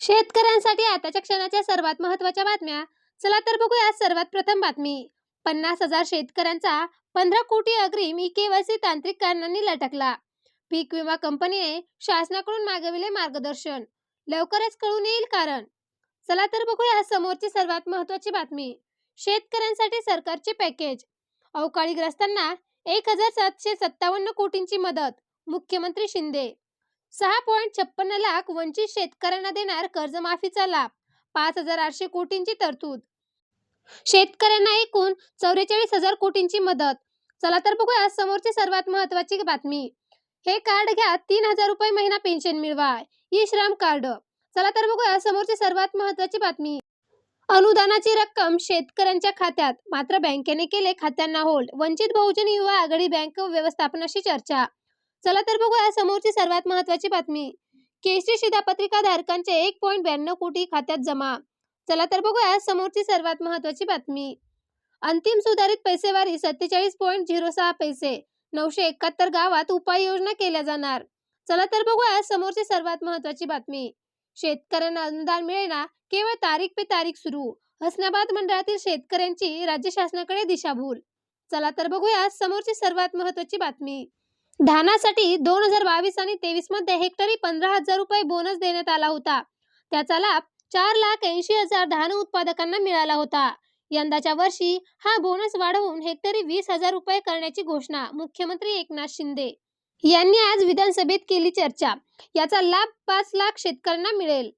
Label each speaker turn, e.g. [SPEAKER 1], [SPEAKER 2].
[SPEAKER 1] शेतकऱ्यांसाठी आताच्या क्षणाच्या सर्वात महत्त्वाच्या बातम्या. चला तर बघूया सर्वात प्रथम बातमी. पन्नास हजार शेतकऱ्यांचा पंधरा कोटी अग्रिम ई केवायसी तांत्रिक कारणांनी लटकला. पीक विमा कंपनीने शासनाकडून मागविले मार्गदर्शन. लवकरच कळून येईल कारण. चला तर बघूया समोरची सर्वात महत्वाची बातमी. शेतकऱ्यांसाठी सरकारचे पॅकेज. अवकाळीग्रस्तांना एक हजार सातशे सत्तावन्न कोटींची मदत. मुख्यमंत्री शिंदे. सहा पॉईंट छप्पन्न लाख वंचित शेतकऱ्यांना देणार कर्जमाफीचा लाभ पाच हजार आठशे कोटींची तरतूद. शेतकऱ्यांना एकूण चौवेचाळीस हजार कोटींची मदत. चला तर बघूया समोरची सर्वात महत्वाची बातमी. हे कार्ड घ्या तीन हजार रुपये महिना पेन्शन मिळवा ई श्रम कार्ड. चला तर बघूया समोरची सर्वात महत्वाची बातमी. अनुदानाची रक्कम शेतकऱ्यांच्या खात्यात. मात्र बँकेने केले खात्यांना होल्ड. वंचित बहुजन युवा आघाडी बँक व्यवस्थापनाशी चर्चा. चला तर बघूया समोरची सर्वात महत्वाची बातमी. केसरी शिधापत्रिका धारकांचे एक पॉईंट ब्याण्णव कोटी खात्यात जमा. चला तर बघूया समोरची सर्वात महत्वाची बातमी. अंतिम सुधारित पैसेवारी सत्तेचाळीस पॉईंट झिरो सहा पैसे. नऊशे एकाहत्तर गावात उपाययोजना केल्या जाणार. चला तर बघूया समोरची सर्वात महत्वाची बातमी. शेतकऱ्यांना अनुदान मिळेना केवळ तारीख पे तारीख सुरू. हसनाबाद मंडळातील शेतकऱ्यांची राज्य शासनाकडे दिशाभूल. चला तर बघूया समोरची सर्वात महत्वाची बातमी. धानासाठी दोन हजार बावीस आणि तेवीसमध्ये हेक्टरी पंधरा हजार रुपये बोनस देण्यात आला होता. त्याचा लाभ चार लाख ऐंशी हजार धान उत्पादकांना मिळाला होता. यंदाच्या वर्षी हा बोनस वाढवून हेक्टरी वीस हजार रुपये करण्याची घोषणा मुख्यमंत्री एकनाथ शिंदे यांनी आज विधानसभेत केली चर्चा. याचा लाभ पाच लाख शेतकऱ्यांना मिळेल.